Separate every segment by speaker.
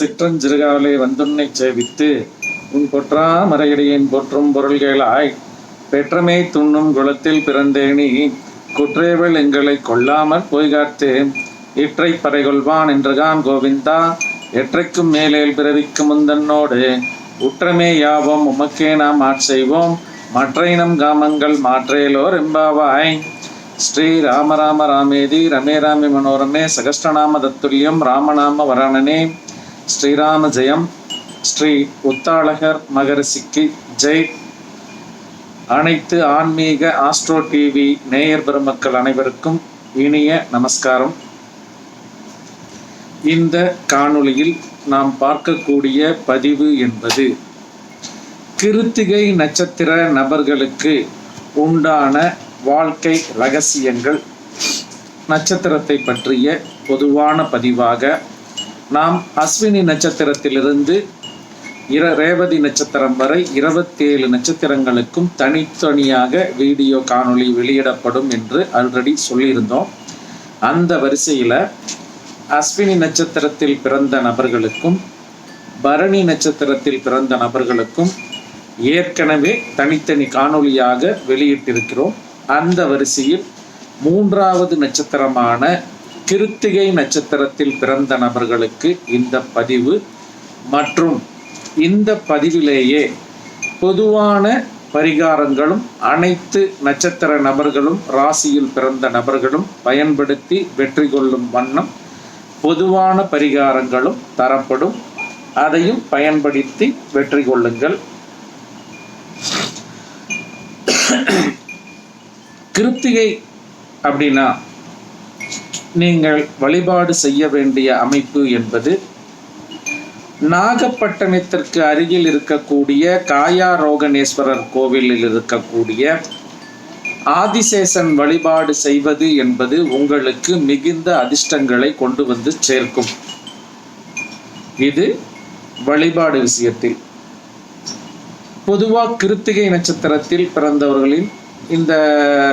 Speaker 1: சிற்றஞ்சிறுகாலே வந்துன்னை சேவித்து உன் பொற்றா மறையடியின் போற்றும் பொருள்களாய் பெற்றமே துண்ணும் குளத்தில் பிறந்தேனி குற்றேவள் எங்களை கொல்லாமற் பொய்காத்து இற்றை பறைகொள்வான் என்றுகான் கோவிந்தா எற்றைக்கும் மேலேல் பிறவிக்கு முந்தன்னோடு. உற்றமே யாவோம் உமக்கே நாம் ஆட்செய்வோம் மற்றைனம் காமங்கள் மாற்றேலோர் எம்பாவாய். ஸ்ரீ ராம ராம ராமேதி ரமே ராமி மனோரமே சகஸ்டநாம தத்துல்யம் ராமநாம வரணனே. ஸ்ரீராம ஜெயம் ஸ்ரீ உத்தாளகர் மகரிஷிக்கு ஜெய். அனைத்து ஆன்மீக ஆஸ்ட்ரோ டிவி நேயர் பெருமக்கள் அனைவருக்கும் இனிய நமஸ்காரம். இந்த காணொளியில் நாம் பார்க்கக்கூடிய பதிவு என்பது கிருத்திகை நட்சத்திர நபர்களுக்கு உண்டான வாழ்க்கை ரகசியங்கள். நட்சத்திரத்தை பற்றிய பொதுவான பதிவாக நாம் அஸ்வினி நட்சத்திரத்திலிருந்து இர ரேவதி நட்சத்திரம் வரை இருபத்தேழு நட்சத்திரங்களுக்கும் தனித்தனியாக வீடியோ காணொளி வெளியிடப்படும் என்று ஆல்ரெடி சொல்லியிருந்தோம். அந்த வரிசையில் அஸ்வினி நட்சத்திரத்தில் பிறந்த நபர்களுக்கும் பரணி நட்சத்திரத்தில் பிறந்த நபர்களுக்கும் ஏற்கனவே தனித்தனி காணொளியாக வெளியிட்டிருக்கிறோம். அந்த வரிசையில் மூன்றாவது நட்சத்திரமான கிருத்திகை நட்சத்திரத்தில் பிறந்த நபர்களுக்கு இந்த பதிவு மற்றும் இந்த பதிவிலேயே பொதுவான பரிகாரங்களும் அனைத்து நட்சத்திர நபர்களும் ராசியில் பிறந்த நபர்களும் பயன்படுத்தி வெற்றி கொள்ளும் வண்ணம் பொதுவான பரிகாரங்களும் தரப்படும். அதையும் பயன்படுத்தி வெற்றி கொள்ளுங்கள். கிருத்திகை அப்படின்னா நீங்கள் வழிபாடு செய்ய வேண்டிய அமைப்பு என்பது நாகப்பட்டினத்திற்கு அருகில் இருக்கக்கூடிய காயாரோகணேஸ்வரர் கோவிலில் இருக்கக்கூடிய ஆதிசேஷன் வழிபாடு செய்வது என்பது உங்களுக்கு மிகுந்த அதிர்ஷ்டங்களை கொண்டு வந்து சேர்க்கும். இது வழிபாடு விஷயத்தில். பொதுவாக கிருத்திகை நட்சத்திரத்தில் பிறந்தவர்களின் இந்த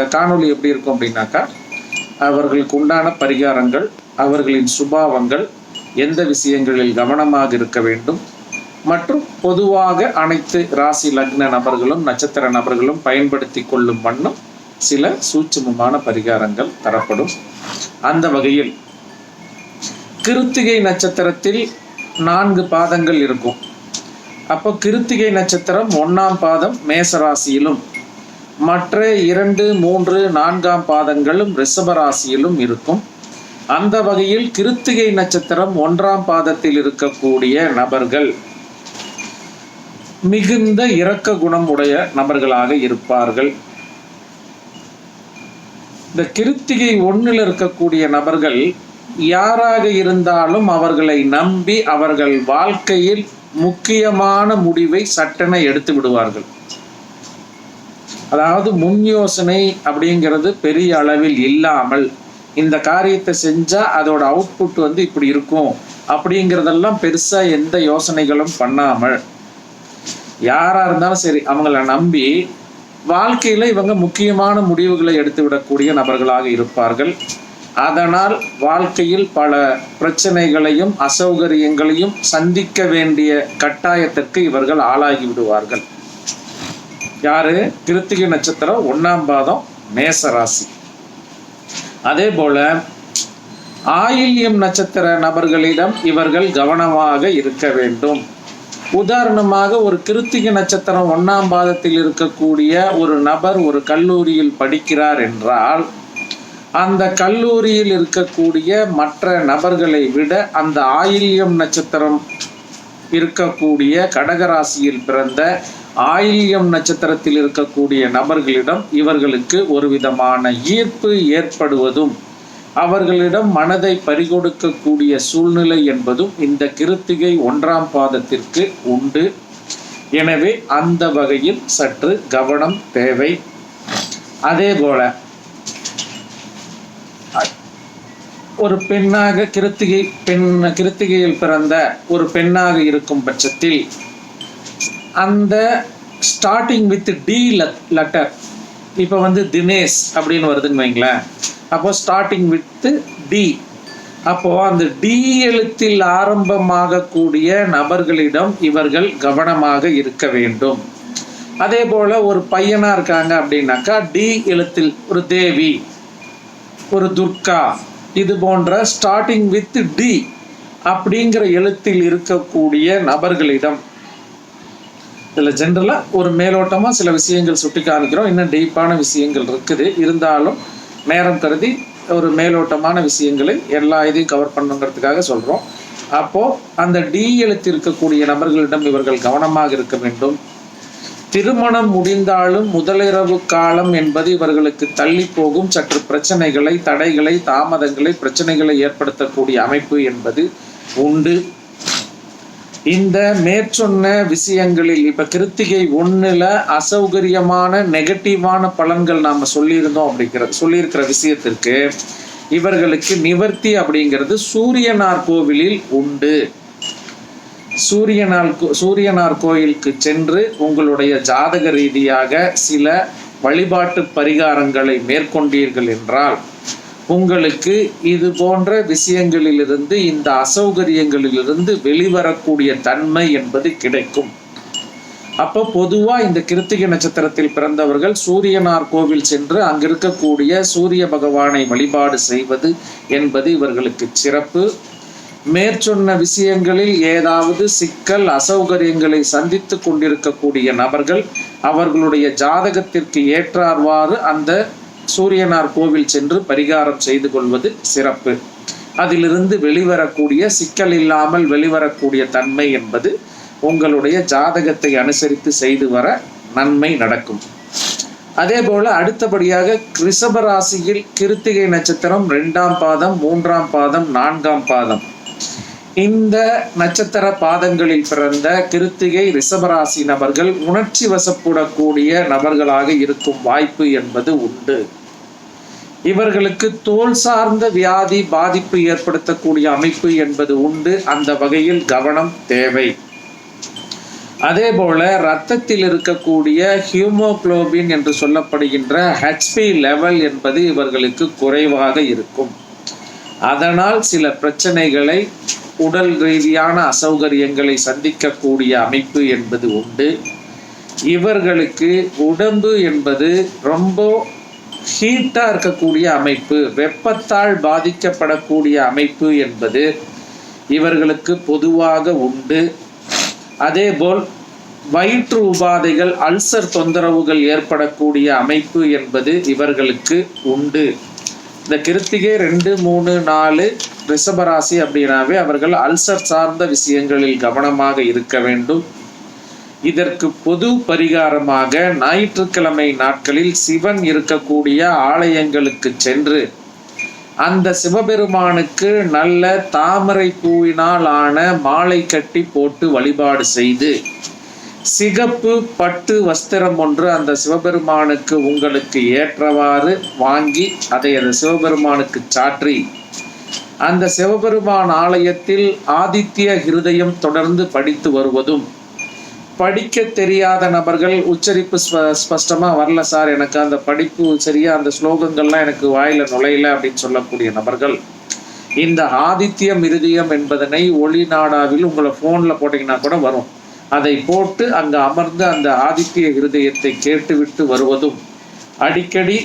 Speaker 1: காணொளி எப்படி இருக்கும் அப்படின்னாக்கா அவர்களுக்கு உண்டான பரிகாரங்கள் அவர்களின் சுபாவங்கள் எந்த விஷயங்களில் கவனமாக இருக்க வேண்டும். மற்றும் பொதுவாக அனைத்து ராசி லக்ன நபர்களும் நட்சத்திர நபர்களும் பயன்படுத்தி கொள்ளும் வண்ணம் சில சூட்சமமான பரிகாரங்கள் தரப்படும். அந்த வகையில் கிருத்திகை நட்சத்திரத்தில் நான்கு பாதங்கள் இருக்கும். அப்போ கிருத்திகை நட்சத்திரம் ஒன்றாம் பாதம் மேசராசியிலும் மற்ற இரண்டு மூன்று நான்காம் பாதங்களும் ரிஷபராசியிலும் இருக்கும். அந்த வகையில் கிருத்திகை நட்சத்திரம் ஒன்றாம் பாதத்தில் இருக்கக்கூடிய நபர்கள் மிகுந்த இரக்க குணம் உடைய நபர்களாக இருப்பார்கள். இந்த கிருத்திகை ஒன்றில் இருக்கக்கூடிய நபர்கள் யாராக இருந்தாலும் அவர்களை நம்பி அவர்கள் வாழ்க்கையில் முக்கியமான முடிவை சட்டென எடுத்து விடுவார்கள். அதாவது முன் யோசனை அப்படிங்கிறது பெரிய அளவில் இல்லாமல் இந்த காரியத்தை செஞ்சால் அதோட அவுட்புட் வந்து இப்படி இருக்கும் அப்படிங்கிறதெல்லாம் பெருசாக எந்த யோசனைகளும் பண்ணாமல் யாராக இருந்தாலும் சரி அவங்கள நம்பி வாழ்க்கையில் இவங்க முக்கியமான முடிவுகளை எடுத்து விடக்கூடிய நபர்களாக இருப்பார்கள். அதனால் வாழ்க்கையில் பல பிரச்சனைகளையும் அசௌகரியங்களையும் சந்திக்க வேண்டிய கட்டாயத்திற்கு இவர்கள் ஆளாகி விடுவார்கள். யாரு? கிருத்திகை நட்சத்திரம் ஒன்னாம் பாதம் மேசராசி. அதே போல ஆயில்யம் நட்சத்திர நபர்களிடம் இவர்கள் கவனமாக இருக்க வேண்டும். உதாரணமாக ஒரு கிருத்திகை நட்சத்திரம் ஒன்னாம் பாதத்தில் இருக்கக்கூடிய ஒரு நபர் ஒரு கல்லூரியில் படிக்கிறார் என்றால் அந்த கல்லூரியில் இருக்கக்கூடிய மற்ற நபர்களை விட அந்த ஆயில்யம் நட்சத்திரம் இருக்கக்கூடிய கடகராசியில் பிறந்த ஆயில்யம் நட்சத்திரத்தில் இருக்கக்கூடிய நபர்களிடம் இவர்களுக்கு ஒரு விதமான ஈர்ப்பு ஏற்படுவதும் அவர்களிடம் மனதை பறிகொடுக்கக்கூடிய சூழ்நிலை என்பதும் இந்த கிருத்திகை ஒன்றாம் பாதத்திற்கு உண்டு. எனவே அந்த வகையில் சற்று கவனம் தேவை. அதே போல ஒரு பெண்ணாக கிருத்திகை பெண் கிருத்திகையில் பிறந்த ஒரு பெண்ணாக இருக்கும் பட்சத்தில் அந்த ஸ்டார்டிங் வித் டி லெட்டர் இப்போ வந்து தினேஷ் அப்படின்னு வருதுன்னு வைங்களேன். அப்போ ஸ்டார்டிங் வித் டி அப்போ அந்த டி எழுத்தில் ஆரம்பமாகக்கூடிய நபர்களிடம் இவர்கள் கவனமாக இருக்க வேண்டும். அதே போல ஒரு பையனா இருக்காங்க அப்படின்னாக்கா டி எழுத்தில் ஒரு தேவி ஒரு துர்கா இது போன்ற ஸ்டார்டிங் வித் டி அப்படிங்கிற எழுத்தில் இருக்கக்கூடிய நபர்களிடம் இதில் ஜென்ரலாக ஒரு மேலோட்டமாக சில விஷயங்கள் சுட்டி காமிக்கிறோம் இன்னும் டீப்பான விஷயங்கள் இருக்குது. இருந்தாலும் நேரம் கருதி ஒரு மேலோட்டமான விஷயங்களை எல்லா இதையும் கவர் பண்ணுங்கிறதுக்காக சொல்கிறோம் அப்போது அந்த டி எழுத்து இருக்கக்கூடிய நபர்களிடம் இவர்கள் கவனமாக இருக்க வேண்டும். திருமணம் முடிந்தாலும் முதலிரவு காலம் என்பது இவர்களுக்கு தள்ளி போகும். சற்று பிரச்சனைகளை தடைகளை தாமதங்களை பிரச்சனைகளை ஏற்படுத்தக்கூடிய அமைப்பு என்பது உண்டு. இந்த மேற்சொன்ன விஷயங்களில் இப்ப கிருத்திகை ஒண்ணுல அசௌகரியமான நெகட்டிவான பலன்கள் நாம சொல்லியிருந்தோம் அப்படிங்கிற சொல்லியிருக்கிற விஷயத்திற்கு இவர்களுக்கு நிவர்த்தி அப்படிங்கிறது சூரியனார் கோவிலில் உண்டு. சூரியனார் கோ- சூரியனார் கோயிலுக்கு சென்று உங்களுடைய ஜாதக ரீதியாக சில வழிபாட்டு பரிகாரங்களை மேற்கொண்டீர்கள் என்றால் உங்களுக்கு இது போன்ற விஷயங்களிலிருந்து இந்த அசௌகரியங்களிலிருந்து வெளிவரக்கூடிய தன்மை என்பது கிடைக்கும். அப்போ பொதுவா இந்த கிருத்திகை நட்சத்திரத்தில் பிறந்தவர்கள் சூரியனார் கோவில் சென்று அங்கிருக்கக்கூடிய சூரிய பகவானை வழிபாடு செய்வது என்பது இவர்களுக்கு சிறப்பு. மேற்சொன்ன விஷயங்களில் ஏதாவது சிக்கல் அசௌகரியங்களை சந்தித்து கொண்டிருக்கக்கூடிய நபர்கள் அவர்களுடைய ஜாதகத்திற்கு ஏற்றார்வாறு அந்த சூரியனார் கோவில் சென்று பரிகாரம் செய்து கொள்வது சிறப்பு. அதிலிருந்து வெளிவரக்கூடிய சிக்கல் இல்லாமல் வெளிவரக்கூடிய தன்மை என்பது உங்களுடைய ஜாதகத்தை அனுசரித்து செய்து வர நன்மை நடக்கும். அதே போல அடுத்தபடியாக ரிஷப ராசியில் கிருத்திகை நட்சத்திரம் ரெண்டாம் பாதம் மூன்றாம் பாதம் நான்காம் பாதம். இந்த நட்சத்திர பாதங்களில் பிறந்த கிருத்திகை ரிஷபராசி நபர்கள் உணர்ச்சி வசப்படக்கூடிய நபர்களாக இருக்கும் வாய்ப்பு என்பது உண்டு. இவர்களுக்கு தோல் சார்ந்த வியாதி பாதிப்பு ஏற்படுத்தக்கூடிய அமைப்பு என்பது உண்டு. அந்த வகையில் கவனம் தேவை. அதே போல ரத்தத்தில் இருக்கக்கூடிய ஹியூமோக்ளோபின் என்று சொல்லப்படுகின்ற ஹெச்பி லெவல் என்பது இவர்களுக்கு குறைவாக இருக்கும். அதனால் சில பிரச்சனைகளை உடல் ரீதியான அசௌகரியங்களை சந்திக்கக்கூடிய அமைப்பு என்பது உண்டு. இவர்களுக்கு உடம்பு என்பது ரொம்ப ஹீட்டாக இருக்கக்கூடிய அமைப்பு வெப்பத்தால் பாதிக்கப்படக்கூடிய அமைப்பு என்பது இவர்களுக்கு பொதுவாக உண்டு. அதேபோல் வயிற்று உபாதைகள் அல்சர் தொந்தரவுகள் ஏற்படக்கூடிய அமைப்பு என்பது இவர்களுக்கு உண்டு. இந்த கிருத்திகை ரெண்டு மூணு நாலு ரிஷபராசி அப்படின்னாவே அவர்கள் அல்சர் சார்ந்த விஷயங்களில் கவனமாக இருக்க வேண்டும். இதற்கு பொது பரிகாரமாக ஞாயிற்றுக்கிழமை நாட்களில் சிவன் இருக்கக்கூடிய ஆலயங்களுக்கு சென்று அந்த சிவபெருமானுக்கு நல்ல தாமரை பூவினால் ஆன மாலை கட்டி போட்டு வழிபாடு செய்து சிகப்பு பட்டு வஸ்திரம் ஒன்று அந்த சிவபெருமானுக்கு உங்களுக்கு ஏற்றவாறு வாங்கி அதை அந்த சிவபெருமானுக்கு சாற்றி. அந்த சிவபெருமான் ஆலயத்தில் ஆதித்ய ஹிருதயம் தொடர்ந்து படித்து வருவதும் படிக்க தெரியாத நபர்கள் உச்சரிப்பு ஸ்ப வரல சார். எனக்கு அந்த படிப்பு சரியா அந்த ஸ்லோகங்கள்லாம் எனக்கு வாயில நுழையல அப்படின்னு சொல்லக்கூடிய நபர்கள் இந்த ஆதித்யம் இருதயம் என்பதனை ஒளி நாடாவில் உங்களை ஃபோனில் போட்டிங்கன்னா கூட வரும். அதை போட்டு அங்கு அமர்ந்து அந்த ஆதித்ய இருதயத்தை கேட்டுவிட்டு வருவதும் அடிக்கடி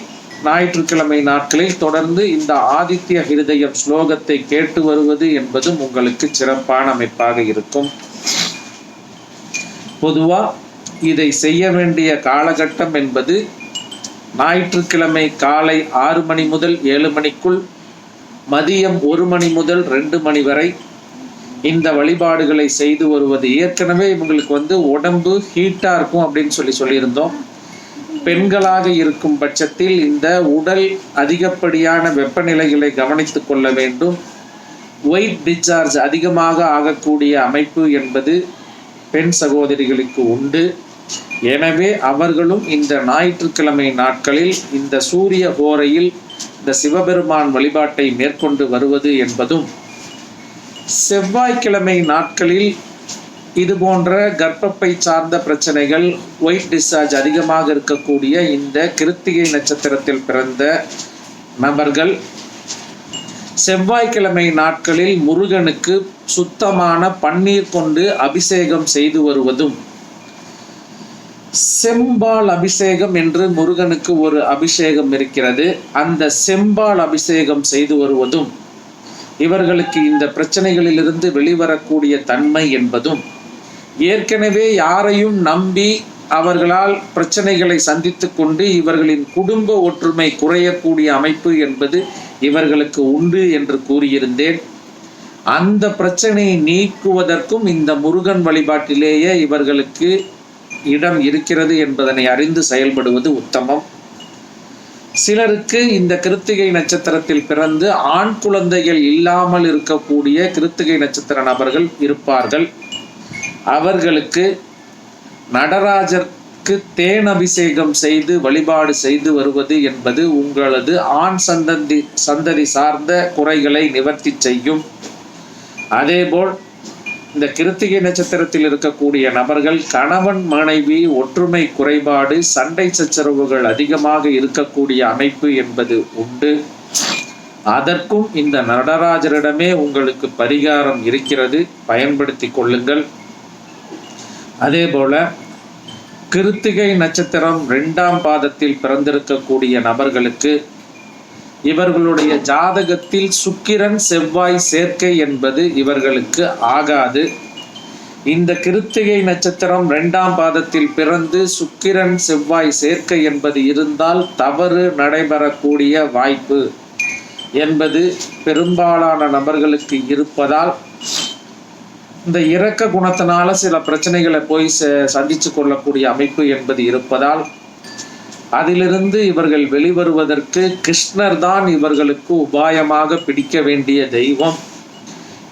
Speaker 1: ஞாயிற்றுக்கிழமை நாட்களில் தொடர்ந்து இந்த ஆதித்ய ஹிருதயம் ஸ்லோகத்தை கேட்டு வருவது என்பதும் உங்களுக்கு சிறப்பான அமைப்பாக இருக்கும். பொதுவா இதை செய்ய வேண்டிய காலகட்டம் என்பது ஞாயிற்றுக்கிழமை காலை ஆறு மணி முதல் ஏழு மணிக்குள் மதியம் ஒரு மணி முதல் ரெண்டு மணி வரை இந்த வழிபாடுகளை செய்து வருவது. ஏற்கனவே இவங்களுக்கு வந்து உடம்பு ஹீட்டாக இருக்கும் அப்படின்னு சொல்லி சொல்லியிருந்தோம். பெண்களாக இருக்கும் பட்சத்தில் இந்த உடல் அதிகப்படியான வெப்பநிலைகளை கவனித்து கொள்ள வேண்டும். ஒயிட் டிஸ்சார்ஜ் அதிகமாக ஆகக்கூடிய அமைப்பு என்பது பெண் சகோதரிகளுக்கு உண்டு. எனவே அவர்களும் இந்த ஞாயிற்றுக்கிழமை நாட்களில் இந்த சூரிய ஹோரையில் இந்த சிவபெருமான் வழிபாட்டை மேற்கொண்டு வருவது என்பதும் செவ்வாய்க்கிழமை நாட்களில் இது போன்ற கர்ப்பப்பை சார்ந்த பிரச்சனைகள் ஒயிட் டிஸ்சார்ஜ் அதிகமாக இருக்கக்கூடிய இந்த கிருத்திகை நட்சத்திரத்தில் பிறந்த நபர்கள் செவ்வாய்க்கிழமை நாட்களில் முருகனுக்கு சுத்தமான பன்னீர் கொண்டு அபிஷேகம் செய்து வருவதும் செம்பால் அபிஷேகம் என்று முருகனுக்கு ஒரு அபிஷேகம் இருக்கிறது. அந்த செம்பால் அபிஷேகம் செய்து வருவதும் இவர்களுக்கு இந்த பிரச்சனைகளிலிருந்து வெளிவரக்கூடிய தன்மை என்பதும் ஏற்கனவே யாரையும் நம்பி அவர்களால் பிரச்சனைகளை சந்தித்து கொண்டு இவர்களின் குடும்ப ஒற்றுமை குறையக்கூடிய அமைப்பு என்பது இவர்களுக்கு உண்டு என்று கூறியிருந்தேன். அந்த பிரச்சனையை நீக்குவதற்கும் இந்த முருகன் வழிபாட்டிலேயே இவர்களுக்கு இடம் இருக்கிறது என்பதனை அறிந்து செயல்படுவது உத்தமம். சிலருக்கு இந்த கிருத்திகை நட்சத்திரத்தில் பிறந்து ஆண் குழந்தைகள் இல்லாமல் இருக்கக்கூடிய கிருத்திகை நட்சத்திர நபர்கள் இருப்பார்கள். அவர்களுக்கு நடராஜருக்கு தேன் அபிஷேகம் செய்து வழிபாடு செய்து வருவது என்பது உங்களது ஆண் சந்ததி சந்ததி சார்ந்த குறைகளை நிவர்த்தி செய்யும். அதேபோல் இந்த கிருத்திகை நட்சத்திரத்தில் இருக்கக்கூடிய நபர்கள் கணவன் மனைவி ஒற்றுமை குறைபாடு சண்டை சச்சரவுகள் அதிகமாக இருக்கக்கூடிய அமைப்பு என்பது உண்டு. அதற்கும் இந்த நடராஜரிடமே உங்களுக்கு பரிகாரம் இருக்கிறது. பயன்படுத்தி கொள்ளுங்கள். அதே போல கிருத்திகை நட்சத்திரம் ரெண்டாம் பாதத்தில் பிறந்திருக்கக்கூடிய நபர்களுக்கு இவர்களுடைய ஜாதகத்தில் சுக்கிரன் செவ்வாய் சேர்க்கை என்பது இவர்களுக்கு ஆகாது. இந்த கிருத்திகை நட்சத்திரம் இரண்டாம் பாதத்தில் பிறந்து சுக்கிரன் செவ்வாய் சேர்க்கை என்பது இருந்தால் தவறு நடைபெறக்கூடிய வாய்ப்பு என்பது பெரும்பாலான நபர்களுக்கு இருப்பதால் இந்த இரக்க குணத்தினால சில பிரச்சனைகளை போய் சந்திச்சு கொள்ளக்கூடிய அமைப்பு என்பது இருப்பதால் அதிலிருந்து இவர்கள் வெளிவருவதற்கு கிருஷ்ணர் தான் இவர்களுக்கு உபாயமாக பிடிக்க வேண்டிய தெய்வம்.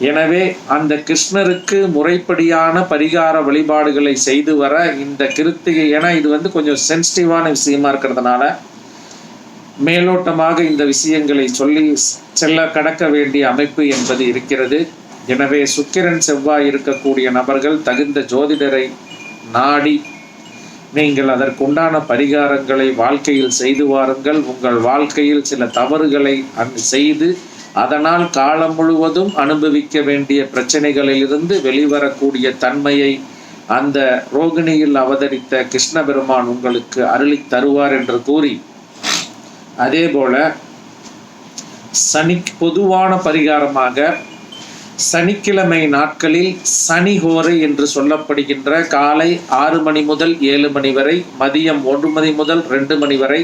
Speaker 1: எனவே அந்த கிருஷ்ணருக்கு முறைப்படியான பரிகார வழிபாடுகளை செய்து வர இந்த கிருத்திகை ஏன்னா இது வந்து கொஞ்சம் சென்சிட்டிவான விஷயமா இருக்கிறதுனால மேலோட்டமாக இந்த விஷயங்களை சொல்லி செல்ல கடக்க வேண்டிய அமைப்பு என்பது இருக்கிறது. எனவே சுக்கிரன் செவ்வாய் இருக்கக்கூடிய நபர்கள் தகுந்த ஜோதிடரை நாடி நீங்கள் அதற்குண்டான பரிகாரங்களை வாழ்க்கையில் செய்து வாருங்கள். உங்கள் வாழ்க்கையில் சில தவறுகளை செய்து அதனால் காலம் முழுவதும் அனுபவிக்க வேண்டிய பிரச்சனைகளிலிருந்து வெளிவரக்கூடிய தன்மையை அந்த ரோகிணியில் அவதரித்த கிருஷ்ண பெருமான் உங்களுக்கு அருளி தருவார் என்று கூறி அதே போல சனி பொதுவான பரிகாரமாக சனிக்கிழமை நாட்களில் சனி ஹோரை என்று சொல்லப்படுகின்ற காலை ஆறு மணி முதல் ஏழு மணி வரை மதியம் ஒன்று மணி முதல் ரெண்டு மணி வரை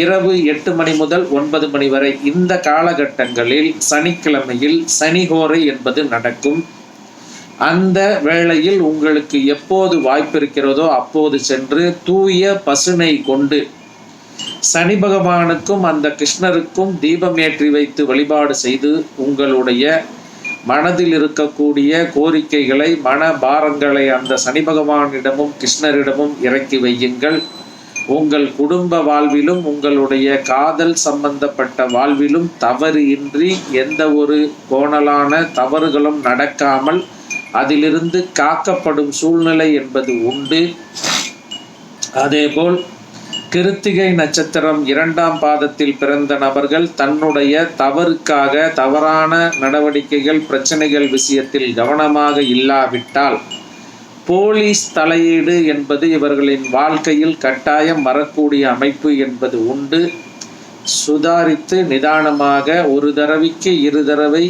Speaker 1: இரவு எட்டு மணி முதல் ஒன்பது மணி வரை. இந்த காலகட்டங்களில் சனிக்கிழமையில் சனிஹோரை என்பது நடக்கும். அந்த வேளையில் உங்களுக்கு எப்போது வாய்ப்பு இருக்கிறதோ அப்போது சென்று தூய பசுனை கொண்டு சனி பகவானுக்கும் அந்த கிருஷ்ணருக்கும் தீபமேற்றி வைத்து வழிபாடு செய்து உங்களுடைய மனதில் இருக்கக்கூடிய கோரிக்கைகளை மன பாரங்களை அந்த சனி பகவானிடமும் கிருஷ்ணரிடமும் இறக்கி வையுங்கள். உங்கள் குடும்ப வாழ்விலும் உங்களுடைய காதல் சம்பந்தப்பட்ட வாழ்விலும் தவறு இன்றி எந்த ஒரு கோணலான தவறுகளும் நடக்காமல் அதிலிருந்து காக்கப்படும் சூழ்நிலை என்பது உண்டு. அதேபோல் கிருத்திகை நட்சத்திரம் இரண்டாம் பாதத்தில் பிறந்த நபர்கள் தன்னுடைய தவறுக்காக தவறான நடவடிக்கைகள் பிரச்சனைகள் விஷயத்தில் கவனமாக இல்லாவிட்டால் போலீஸ் தலையீடு என்பது இவர்களின் வாழ்க்கையில் கட்டாயம் வரக்கூடிய அமைப்பு என்பது உண்டு. சுதாரித்து நிதானமாக ஒரு தடவைக்கு இரு தடவை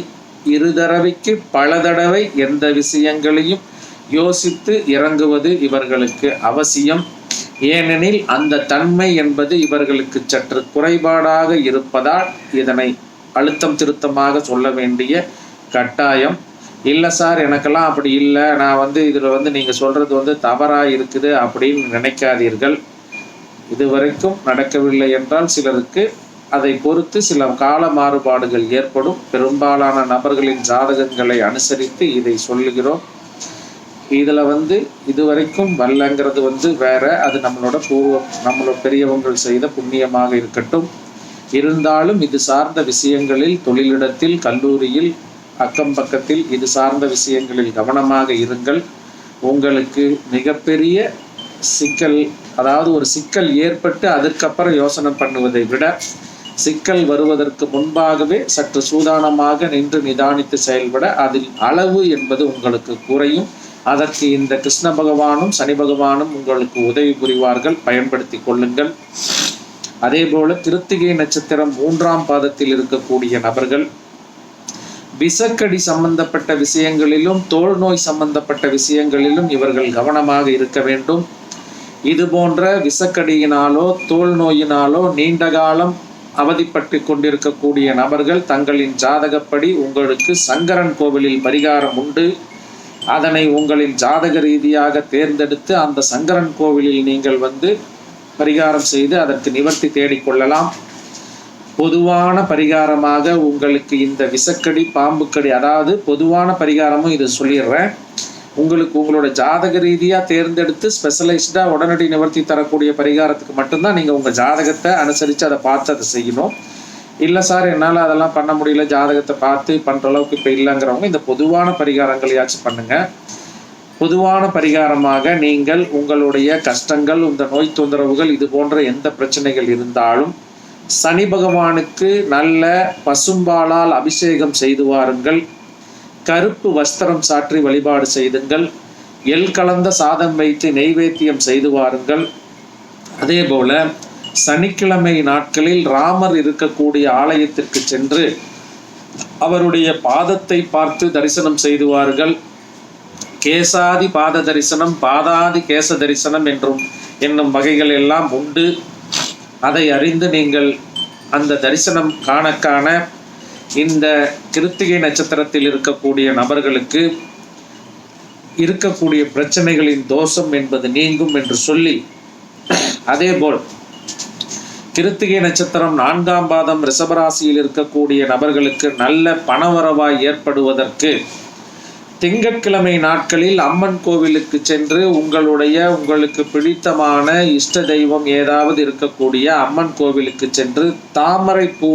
Speaker 1: இரு தடவைக்கு பல தடவை எந்த விஷயங்களையும் யோசித்து இறங்குவது இவர்களுக்கு அவசியம். ஏனெனில் அந்த தன்மை என்பது இவர்களுக்கு சற்று குறைபாடாக இருப்பதால் இதனை அழுத்தம் திருத்தமாக சொல்ல வேண்டிய கட்டாயம். இல்லை சார் எனக்கெல்லாம் அப்படி இல்லை. நான் வந்து இதில் வந்து நீங்கள் சொல்கிறது வந்து தவறாக இருக்குது அப்படின்னு நினைக்காதீர்கள். இதுவரைக்கும் நடக்கவில்லை என்றால் சிலருக்கு அதை பொறுத்து சில கால மாறுபாடுகள் ஏற்படும். பெரும்பாலான நபர்களின் ஜாதகங்களை அனுசரித்து இதை சொல்லுகிறோம். இதில் வந்து இதுவரைக்கும் வரலங்கிறது வந்து வேற அது நம்மளோட பூர்வம் நம்மளோட பெரியவங்கள் செய்த புண்ணியமாக இருக்கட்டும். இருந்தாலும் இது சார்ந்த விஷயங்களில் தொழிலிடத்தில் கல்லூரியில் அக்கம் பக்கத்தில் இது சார்ந்த விஷயங்களில் கவனமாக இருங்கள். உங்களுக்கு மிகப்பெரிய சிக்கல் அதாவது ஒரு சிக்கல் ஏற்பட்டு அதுக்கப்புறம் யோசனை பண்ணுவதை விட சிக்கல் வருவதற்கு முன்பாகவே சற்று சூதானமாக நின்று நிதானித்து செயல்பட அதில் அளவு என்பது உங்களுக்கு குறையும். அதற்கு இந்த கிருஷ்ண பகவானும் சனி பகவானும் உங்களுக்கு உதவி புரிவார்கள். பயன்படுத்தி கொள்ளுங்கள். அதே போல கிருத்திகை நட்சத்திரம் மூன்றாம் பாதத்தில் இருக்கக்கூடிய நபர்கள் விசக்கடி சம்பந்தப்பட்ட விஷயங்களிலும் தோல் நோய் சம்பந்தப்பட்ட விஷயங்களிலும் இவர்கள் கவனமாக இருக்க வேண்டும். இது போன்ற விசக்கடியினாலோ தோல் நோயினாலோ நீண்ட காலம் அவதிப்பட்டு கொண்டிருக்கக்கூடிய நபர்கள் தங்களின் ஜாதகப்படி உங்களுக்கு சங்கரன் கோவிலில் பரிகாரம் உண்டு. அதனை உங்களின் ஜாதக ரீதியாக தேர்ந்தெடுத்து அந்த சங்கரன் கோவிலில் நீங்கள் வந்து பரிகாரம் செய்து அதற்கு நிவர்த்தி தேடிக்கொள்ளலாம் பொதுவான பரிகாரமாக உங்களுக்கு இந்த விசக்கடி பாம்புக்கடி அதாவது பொதுவான பரிகாரமும் இதை சொல்லிடுறேன். உங்களுக்கு உங்களோட ஜாதக ரீதியாக தேர்ந்தெடுத்து ஸ்பெஷலைஸ்டாக உடனடி நிவர்த்தி தரக்கூடிய பரிகாரத்துக்கு மட்டும்தான் நீங்கள் உங்கள் ஜாதகத்தை அனுசரித்து அதை பார்த்து அதை செய்யணும். இல்லை சார் என்னால் அதெல்லாம் பண்ண முடியல. ஜாதகத்தை பார்த்து பண்ணுற அளவுக்கு இப்போ இல்லைங்கிறவங்க இந்த பொதுவான பரிகாரங்களையாச்சும் பண்ணுங்கள் பொதுவான பரிகாரமாக நீங்கள் உங்களுடைய கஷ்டங்கள் இந்த நோய் தொந்தரவுகள் இது போன்ற எந்த பிரச்சனைகள் இருந்தாலும் சனி பகவானுக்கு நல்ல பசும்பாலால் அபிஷேகம் செய்து வாருங்கள். கருப்பு வஸ்திரம் சாற்றி வழிபாடு செய்துங்கள். எல் கலந்த சாதம் வைத்து நெய்வேத்தியம் செய்து வாருங்கள். அதே போல சனிக்கிழமை நாட்களில் ராமர் இருக்கக்கூடிய ஆலயத்திற்கு சென்று அவருடைய பாதத்தை பார்த்து தரிசனம் செய்துவார்கள். கேசாதி பாத தரிசனம் பாதாதி கேச தரிசனம் என்றும் என்னும் வகைகள் எல்லாம் உண்டு. அதை அறிந்து நீங்கள் அந்த தரிசனம் காண காண இந்த கிருத்திகை நட்சத்திரத்தில் இருக்கக்கூடிய நபர்களுக்கு இருக்கக்கூடிய பிரச்சனைகளின் தோஷம் என்பது நீங்கும் என்று சொல்லி அதேபோல் கிருத்திகை நட்சத்திரம் நான்காம் பாதம் ரிஷபராசியில் இருக்கக்கூடிய நபர்களுக்கு நல்ல பணவரவாய் ஏற்படுவதற்கு திங்கட்கிழமை நாட்களில் அம்மன் கோவிலுக்கு சென்று உங்களுடைய உங்களுக்கு பிடித்தமான இஷ்ட தெய்வம் ஏதாவது இருக்கக்கூடிய அம்மன் கோவிலுக்கு சென்று தாமரை பூ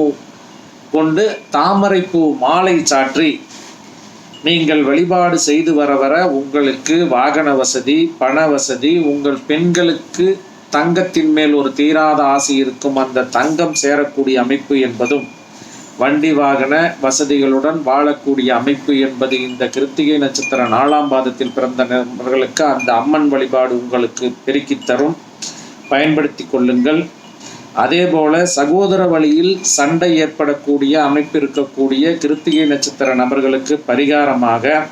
Speaker 1: கொண்டு தாமரை பூ மாலை சாற்றி நீங்கள் வழிபாடு செய்து வர வர உங்களுக்கு வாகன வசதி பண வசதி உங்கள் பெண்களுக்கு தங்கத்தின் மேல் ஒரு தீராத ஆசை இருக்கும் அந்த தங்கம் சேரக்கூடிய அமைப்பு என்பதும் வண்டி வாகன வசதிகளுடன் வாழக்கூடிய அமைப்பு என்பது இந்த கிருத்திகை நட்சத்திர நாலாம் பாதத்தில் பிறந்த நபர்களுக்கு அந்த அம்மன் வழிபாடு உங்களுக்கு பெருக்கித் தரும். பயன்படுத்தி கொள்ளுங்கள். அதேபோல சகோதர வழியில் சண்டை ஏற்படக்கூடிய அமைப்பு இருக்கக்கூடிய கிருத்திகை நட்சத்திர நபர்களுக்கு பரிகாரமாக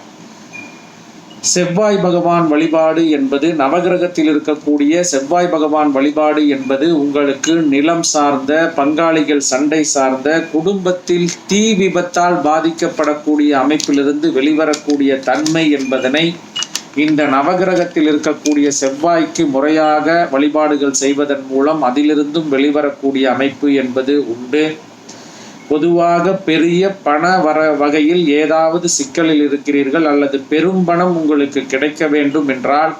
Speaker 1: செவ்வாய் பகவான் வழிபாடு என்பது நவகிரகத்தில் இருக்கக்கூடிய செவ்வாய் பகவான் வழிபாடு என்பது உங்களுக்கு நிலம் சார்ந்த பங்காளிகள் சண்டை சார்ந்த குடும்பத்தில் தீ விபத்தால் பாதிக்கப்படக்கூடிய அமைப்பிலிருந்து வெளிவரக்கூடிய தன்மை என்பதனை இந்த நவகிரகத்தில் இருக்கக்கூடிய செவ்வாய்க்கு முறையாக வழிபாடுகள் செய்வதன் மூலம் அதிலிருந்தும் வெளிவரக்கூடிய அமைப்பு என்பது உண்டு. பொதுவாக பெரிய பண வர வகையில் ஏதாவது சிக்கலில் இருக்கிறீர்கள் அல்லது பெரும் பணம் உங்களுக்கு கிடைக்க வேண்டும் என்றால்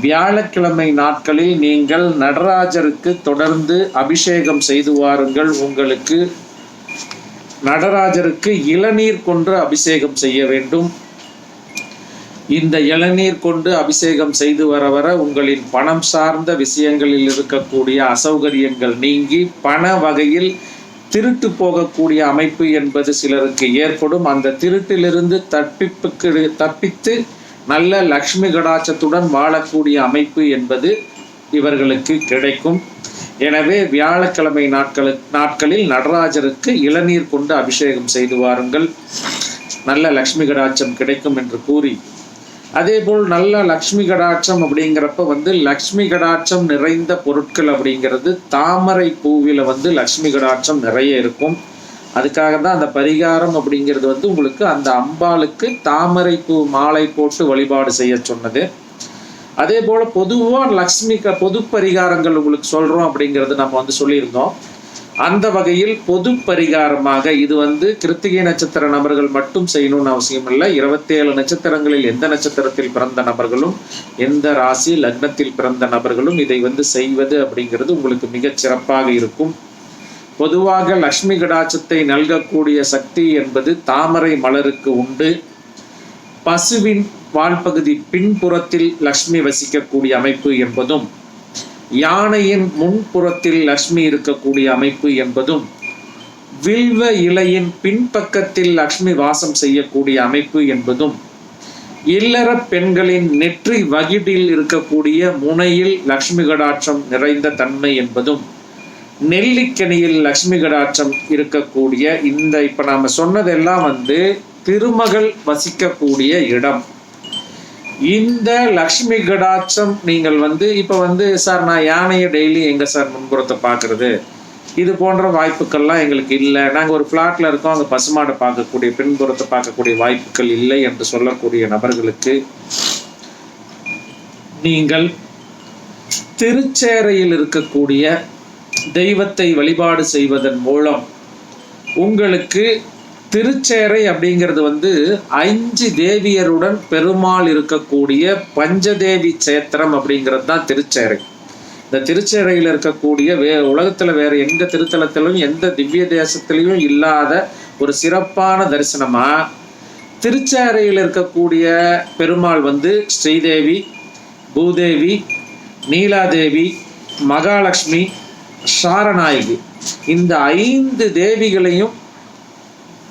Speaker 1: வியாழக்கிழமை நாட்களில் நீங்கள் நடராஜருக்கு தொடர்ந்து அபிஷேகம் செய்து வாருங்கள். உங்களுக்கு நடராஜருக்கு இளநீர் கொண்டு அபிஷேகம் செய்ய வேண்டும். இந்த இளநீர் கொண்டு அபிஷேகம் செய்து வர வர உங்களின் பணம் சார்ந்த விஷயங்களில் இருக்கக்கூடிய அசௌகரியங்கள் நீங்கி பண வகையில் திருட்டு போகக்கூடிய அமைப்பு என்பது சிலருக்கு ஏற்படும். அந்த திருட்டிலிருந்து தப்பிப்புக்கு தப்பித்து நல்ல லக்ஷ்மி கடாச்சத்துடன் வாழக்கூடிய அமைப்பு என்பது இவர்களுக்கு கிடைக்கும். எனவே வியாழக்கிழமை நாட்களு நாட்களில் நடராஜருக்கு இளநீர் கொண்டு அபிஷேகம் செய்து வாருங்கள். நல்ல லக்ஷ்மி கடாட்சம் கிடைக்கும் என்று கூறி அதே போல் நல்ல லக்ஷ்மி கடாட்சம் அப்படிங்கிறப்ப வந்து லக்ஷ்மி கடாட்சம் நிறைந்த பொருட்கள் அப்படிங்கிறது தாமரை பூவில் வந்து லக்ஷ்மி கடாட்சம் நிறைய இருக்கும். அதுக்காக தான் அந்த பரிகாரம் அப்படிங்கிறது வந்து உங்களுக்கு அந்த அம்பாளுக்கு தாமரை பூ மாலை போட்டு வழிபாடு செய்ய சொன்னது. அதே போல் பொதுவாக லக்ஷ்மி க பொது பரிகாரங்கள் உங்களுக்கு சொல்கிறோம் அப்படிங்கிறது நம்ம வந்து சொல்லியிருந்தோம். அந்த வகையில் பொது பரிகாரமாக இது வந்து கிருத்திகை நட்சத்திர நபர்கள் மட்டும் செய்யணும்னு அவசியம் இல்லை. இருபத்தேழு நட்சத்திரங்களில் எந்த நட்சத்திரத்தில் பிறந்த நபர்களும் எந்த ராசி லக்னத்தில் பிறந்த நபர்களும் இதை வந்து செய்வது அப்படிங்கிறது உங்களுக்கு மிகச் சிறப்பாக இருக்கும். பொதுவாக லக்ஷ்மி கடாட்சத்தை நல்கக்கூடிய சக்தி என்பது தாமரை மலருக்கு உண்டு. பசுவின் வால்பகுதி பின்புறத்தில் லக்ஷ்மி வசிக்கக்கூடிய அமைப்பு என்பதும் யானையின் முன்புறத்தில் லக்ஷ்மி இருக்கக்கூடிய அமைப்பு என்பதும் வில்வ இலையின் பின்பக்கத்தில் லக்ஷ்மி வாசம் செய்யக்கூடிய அமைப்பு என்பதும் இல்லற பெண்களின் நெற்றி வகிடில் இருக்கக்கூடிய முனையில் லக்ஷ்மி கடாட்சம் நிறைந்த தன்மை என்பதும் நெல்லிக்கனியில் லக்ஷ்மி கடாட்சம் இருக்கக்கூடிய இந்த இப்ப நாம சொன்னதெல்லாம் வந்து திருமகள் வசிக்கக்கூடிய இடம். இந்த லக்ஷ்மி கடாட்சம் நீங்கள் வந்து இப்ப வந்து சார் நான் யானையை டெய்லி எங்க சார் முன்புறத்தை பார்க்குறது? இது போன்ற வாய்ப்புகள்லாம் எங்களுக்கு இல்லை. நாங்கள் ஒரு ஃப்ளாட்ல இருக்கோம் அங்கே பசுமாடை பார்க்கக்கூடிய பின்புறத்தை பார்க்கக்கூடிய வாய்ப்புகள் இல்லை என்று சொல்லக்கூடிய நபர்களுக்கு நீங்கள் திருச்சேரையில் இருக்கக்கூடிய தெய்வத்தை வழிபாடு செய்வதன் மூலம் உங்களுக்கு திருச்சேரை அப்படிங்கிறது வந்து அஞ்சு தேவியருடன் பெருமாள் இருக்கக்கூடிய பஞ்சதேவி சேத்திரம் அப்படிங்கிறது தான் திருச்சேரை. இந்த திருச்சேரையில் இருக்கக்கூடிய வே உலகத்தில் வேற எந்த திருத்தலத்திலும் எந்த திவ்ய தேசத்திலையும் இல்லாத ஒரு சிறப்பான தரிசனமா திருச்சேரையில் இருக்கக்கூடிய பெருமாள் வந்து ஸ்ரீதேவி பூதேவி நீலாதேவி மகாலட்சுமி சாரநாயகி. இந்த ஐந்து தேவிகளையும்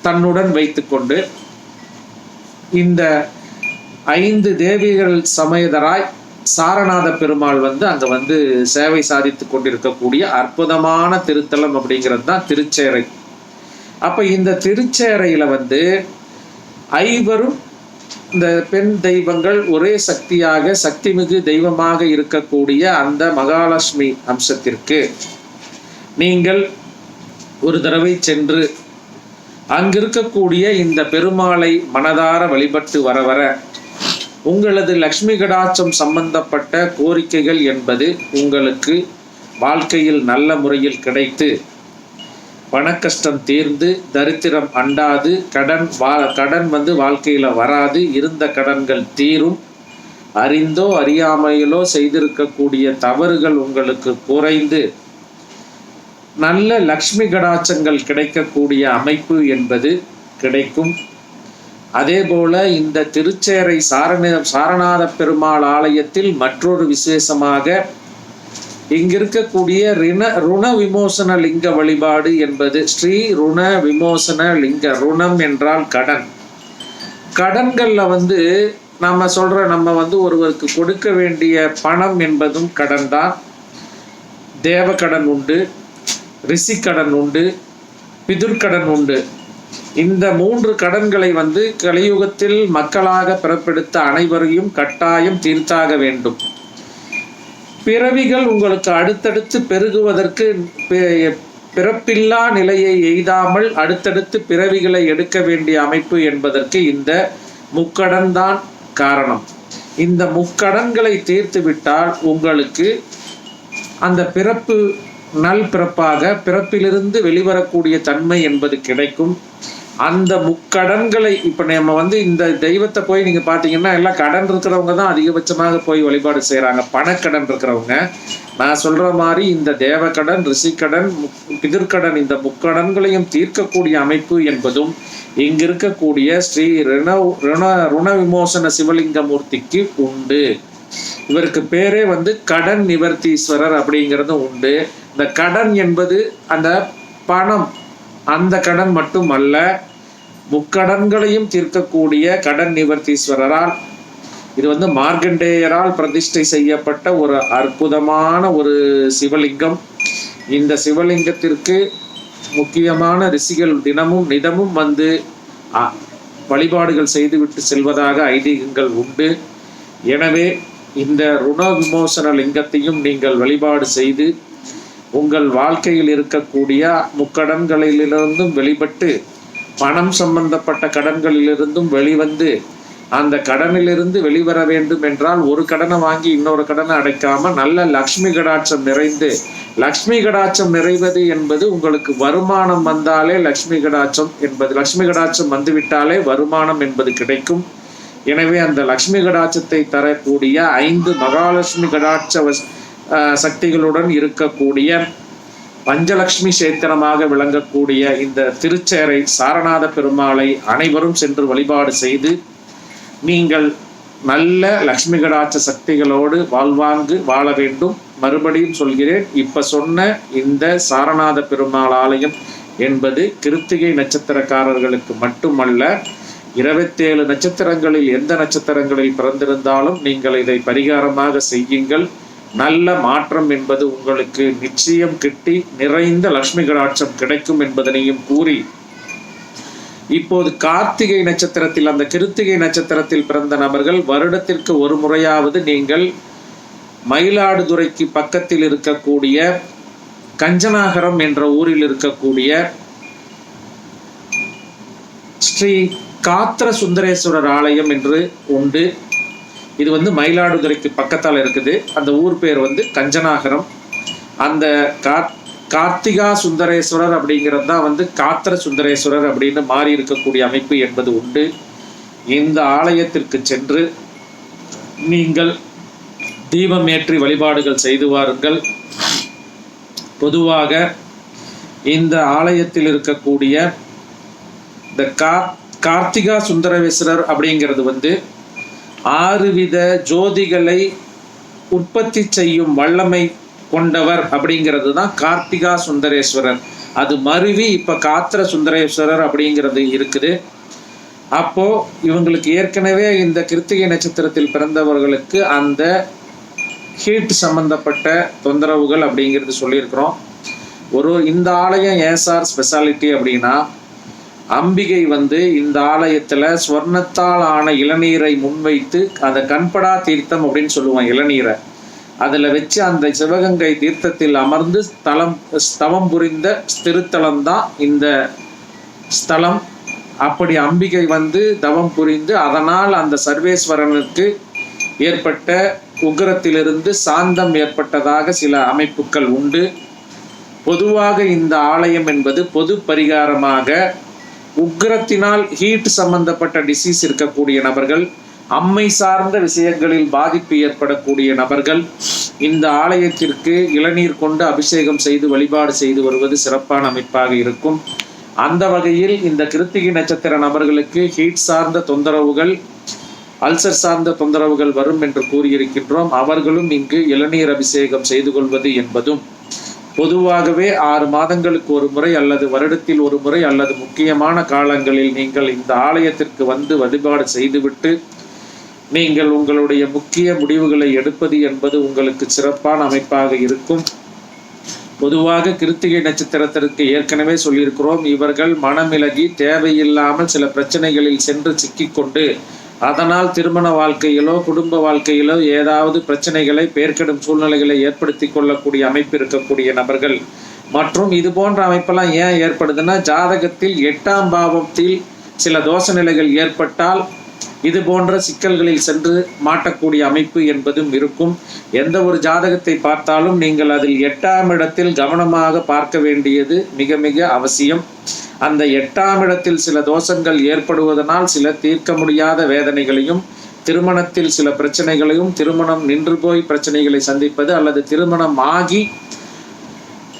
Speaker 1: தன்னுடன் வைத்துக்கொண்டு இந்த ஐந்து தேவிகள் சமேதராய் சாரநாத பெருமாள் வந்து அங்க வந்து சேவை சாதித்து கொண்டிருக்கக்கூடிய அற்புதமான திருத்தலம் அப்படிங்கிறது தான் திருச்சேரை. அப்ப இந்த திருச்சேரையில வந்து ஐவரும் இந்த பெண் தெய்வங்கள் ஒரே சக்தியாக சக்திமிகு தெய்வமாக இருக்கக்கூடிய அந்த மகாலட்சுமி அம்சத்திற்கு நீங்கள் ஒரு தடவை சென்று அங்கிருக்கக்கூடிய இந்த பெருமாளை மனதார வழிபட்டு வர வர உங்களது லக்ஷ்மி கடாட்சம் சம்பந்தப்பட்ட கோரிக்கைகள் என்பது உங்களுக்கு வாழ்க்கையில் நல்ல முறையில் கிடைத்து பணக்கஷ்டம் தீர்ந்து தரித்திரம் அண்டாது கடன் வா கடன் வந்து வாழ்க்கையில் வராது இருந்த கடன்கள் தீரும். அறிந்தோ அறியாமையிலோ செய்திருக்கக்கூடிய தவறுகள் உங்களுக்கு குறைந்து நல்ல லக்ஷ்மி கடாட்சங்கள் கிடைக்கக்கூடிய அமைப்பு என்பது கிடைக்கும். அதே போல இந்த திருச்சேரை சாரண சாரநாத பெருமாள் ஆலயத்தில் மற்றொரு விசேஷமாக இங்கிருக்கக்கூடிய ரிண ருண விமோசன லிங்க வழிபாடு என்பது ஸ்ரீ ருண விமோசன லிங்க ருணம் என்றால் கடன். கடன்களில் வந்து நம்ம சொல்ற நம்ம வந்து ஒருவருக்கு கொடுக்க வேண்டிய பணம் என்பதும் கடன் தான் தேவ கடன் உண்டு. ரிஷிக்கடன் உண்டு பிதுர்கடன் உண்டு. இந்த மூன்று கடன்களை வந்து கலியுகத்தில் மக்களாக பிறப்பெடுத்த அனைவரையும் கட்டாயம் தீர்த்தாக வேண்டும். பிறவிகள் உங்களுக்கு அடுத்தடுத்து பெருகுவதற்கு பிறப்பில்லா நிலையை எய்தாமல் அடுத்தடுத்து பிறவிகளை எடுக்க வேண்டிய அமைப்பு என்பதற்கு இந்த முக்கடன் தான் காரணம். இந்த முக்கடன்களை தீர்த்து விட்டால் உங்களுக்கு அந்த பிறப்பு நல் பிறப்பாக பிறப்பிலிருந்து வெளிவரக்கூடிய தன்மை என்பது கிடைக்கும். அந்த முக்கடன்களை இப்போ நம்ம வந்து இந்த தெய்வத்தை போய் நீங்கள் பார்த்தீங்கன்னா எல்லாம் கடன் இருக்கிறவங்க தான் அதிகபட்சமாக போய் வழிபாடு செய்கிறாங்க பணக்கடன் இருக்கிறவங்க. நான் சொல்கிற மாதிரி இந்த தேவக்கடன் ரிஷிக்கடன் முக்- பிதிர்க்கடன் இந்த முக்கடன்களையும் தீர்க்கக்கூடிய அமைப்பு என்பதும் இங்கு இருக்கக்கூடிய ஸ்ரீ ரிண ருண ருண விமோசன சிவலிங்கமூர்த்திக்கு உண்டு. இவருக்கு பேரே வந்து கடன் நிவர்த்தீஸ்வரர் அப்படிங்கிறதும் உண்டு. இந்த கடன் என்பது அந்த பணம். அந்த கடன் மட்டும் அல்ல முக்கடன்களையும் தீர்க்கக்கூடிய கடன் நிவர்த்தீஸ்வரரால் இது வந்து மார்க்கண்டேயரால் பிரதிஷ்டை செய்யப்பட்ட ஒரு அற்புதமான ஒரு சிவலிங்கம். இந்த சிவலிங்கத்திற்கு முக்கியமான ரிஷிகள் தினமும் நிதமும் வந்து அ, வழிபாடுகள் செய்துவிட்டு செல்வதாக ஐதீகங்கள் உண்டு. எனவே இந்த ருண விமோசன லிங்கத்தையும் நீங்கள் வழிபாடு செய்து உங்கள் வாழ்க்கையில் இருக்கக்கூடிய முக்கடன்களிலிருந்தும் வெளிப்பட்டு பணம் சம்பந்தப்பட்ட கடன்களிலிருந்தும் வெளிவந்து அந்த கடனிலிருந்து வெளிவர வேண்டும் என்றால் ஒரு கடனை வாங்கி இன்னொரு கடனை அடைக்காம நல்ல லக்ஷ்மி கடாட்சம் நிறைந்து லக்ஷ்மி கடாட்சம் நிறைவது என்பது உங்களுக்கு வருமானம் வந்தாலே லக்ஷ்மி கடாட்சம் என்பது லக்ஷ்மி கடாட்சம் வந்துவிட்டாலே வருமானம் என்பது கிடைக்கும். எனவே அந்த லக்ஷ்மி கடாட்சத்தை தரக்கூடிய ஐந்து மகாலட்சுமி கடாட்ச ஆஹ் சக்திகளுடன் இருக்கக்கூடிய பஞ்சலட்சுமி சேத்திரமாக விளங்கக்கூடிய இந்த திருச்சேரை சாரநாத பெருமாளை அனைவரும் சென்று வழிபாடு செய்து நீங்கள் நல்ல லக்ஷ்மி கடாட்ச சக்திகளோடு வாழ்வாங்கு வாழ வேண்டும். மறுபடியும் சொல்கிறேன் இப்ப சொன்ன இந்த சாரநாத பெருமாள் ஆலயம் என்பது கிருத்திகை நட்சத்திரக்காரர்களுக்கு மட்டுமல்ல இருபத்தேழு நட்சத்திரங்களில் எந்த நட்சத்திரங்களில் பிறந்திருந்தாலும் நீங்கள் இதை பரிகாரமாக செய்யுங்கள். நல்ல மாற்றம் என்பது உங்களுக்கு நிச்சயம் கிட்டி நிறைந்த லக்ஷ்மி கடாட்சம் கிடைக்கும் என்பதனையும் கூறி. இப்போது கார்த்திகை நட்சத்திரத்தில் அந்த கிருத்திகை நட்சத்திரத்தில் பிறந்த நபர்கள் வருடத்திற்கு ஒரு முறையாவது நீங்கள் மயிலாடுதுறைக்கு பக்கத்தில் இருக்கக்கூடிய கஞ்சனாகரம் என்ற ஊரில் இருக்கக்கூடிய ஸ்ரீ காத்திர சுந்தரேஸ்வரர் ஆலயம் என்று உண்டு. இது வந்து மயிலாடுதுறைக்கு பக்கத்தால் இருக்குது. அந்த ஊர் பேர் வந்து கஞ்சனாகரம் அந்த கா கார்த்திகா சுந்தரேஸ்வரர் அப்படிங்கிறது தான் வந்து காத்திர சுந்தரேஸ்வரர் அப்படின்னு மாறி இருக்கக்கூடிய அமைப்பு என்பது உண்டு. இந்த ஆலயத்திற்கு சென்று நீங்கள் தீபம் ஏற்றி வழிபாடுகள் செய்து வாருங்கள். பொதுவாக இந்த ஆலயத்தில் இருக்கக்கூடிய இந்த கா கார்த்திகா சுந்தரவேஸ்வரர் அப்படிங்கிறது வந்து ஆறு வித ஜோதிகளை உற்பத்தி செய்யும் வல்லமை கொண்டவர் அப்படிங்கிறது தான் கார்த்திகா சுந்தரேஸ்வரர். அது மருவி இப்ப காத்திர சுந்தரேஸ்வரர் அப்படிங்கிறது இருக்குது. அப்போ இவங்களுக்கு ஏற்கனவே இந்த கிருத்திகை நட்சத்திரத்தில் பிறந்தவர்களுக்கு அந்த ஹீட் சம்பந்தப்பட்ட தொந்தரவுகள் அப்படிங்கிறது சொல்லியிருக்கிறோம். ஒரு இந்த ஆலயம் ஏன் சார் ஸ்பெஷாலிட்டி அப்படின்னா அம்பிகை வந்து இந்த ஆலயத்துல ஸ்வர்ணத்தால் ஆன இளநீரை முன்வைத்து அந்த கண்படா தீர்த்தம் அப்படின்னு சொல்லுவான் இளநீரை. அதுல வச்சு அந்த சிவகங்கை தீர்த்தத்தில் அமர்ந்து ஸ்தலம் ஸ்தவம் புரிந்த திருத்தலம் தான் இந்த ஸ்தலம். அப்படி அம்பிகை வந்து தவம் புரிந்து அதனால் அந்த சர்வேஸ்வரனுக்கு ஏற்பட்ட உக்கிரத்திலிருந்து சாந்தம் ஏற்பட்டதாக சில அமைப்புகள் உண்டு. பொதுவாக இந்த ஆலயம் என்பது பொது பரிகாரமாக உக்ரத்தினால் ஹீட் சம்பந்தப்பட்ட டிசீஸ் இருக்கக்கூடிய நபர்கள் அம்மை சார்ந்த விஷயங்களில் பாதிப்பு ஏற்படக்கூடிய நபர்கள் இந்த ஆலயத்திற்கு இளநீர் கொண்டு அபிஷேகம் செய்து வழிபாடு செய்து வருவது சிறப்பான அமைப்பாக இருக்கும். அந்த வகையில் இந்த கிருத்திகை நட்சத்திர நபர்களுக்கு ஹீட் சார்ந்த தொந்தரவுகள் அல்சர் சார்ந்த தொந்தரவுகள் வரும் என்று கூறியிருக்கின்றோம். அவர்களும் இங்கு இளநீர் அபிஷேகம் செய்து கொள்வது என்பதும் பொதுவாகவே ஆறு மாதங்களுக்கு ஒரு முறை அல்லது வருடத்தில் ஒரு முறை அல்லது முக்கியமான காலங்களில் நீங்கள் இந்த ஆலயத்திற்கு வந்து வழிபாடு செய்துவிட்டு நீங்கள் உங்களுடைய முக்கிய முடிவுகளை எடுப்பது என்பது உங்களுக்கு சிறப்பான அமைப்பாக இருக்கும். பொதுவாக கிருத்திகை நட்சத்திரத்திற்கு ஏற்கனவே சொல்லியிருக்கிறோம் இவர்கள் மனமிலகி தேவையில்லாமல் சில பிரச்சனைகளில் சென்று சிக்கிக்கொண்டு அதனால் திருமண வாழ்க்கையிலோ குடும்ப வாழ்க்கையிலோ ஏதாவது பிரச்சனைகளை பேர்க்கெடும் சூழ்நிலைகளை ஏற்படுத்தி கொள்ளக்கூடிய அமைப்பு இருக்கக்கூடிய நபர்கள். மற்றும் இது போன்ற அமைப்பெல்லாம் ஏன் ஏற்படுதுன்னா ஜாதகத்தில் எட்டாம் பாவத்தில் சில தோஷ நிலைகள் ஏற்பட்டால் இது போன்ற சிக்கல்களில் சென்று மாட்டக்கூடிய அமைப்பு என்பதும் இருக்கும். எந்த ஒரு ஜாதகத்தை பார்த்தாலும் நீங்கள் அதில் எட்டாம் இடத்தில் கவனமாக பார்க்க வேண்டியது மிக மிக அவசியம். அந்த எட்டாம் இடத்தில் சில தோஷங்கள் ஏற்படுவதனால் சில தீர்க்க முடியாத வேதனைகளையும் திருமணத்தில் சில பிரச்சனைகளையும் திருமணம் நின்று போய் பிரச்சனைகளை சந்திப்பது அல்லது திருமணம் ஆகி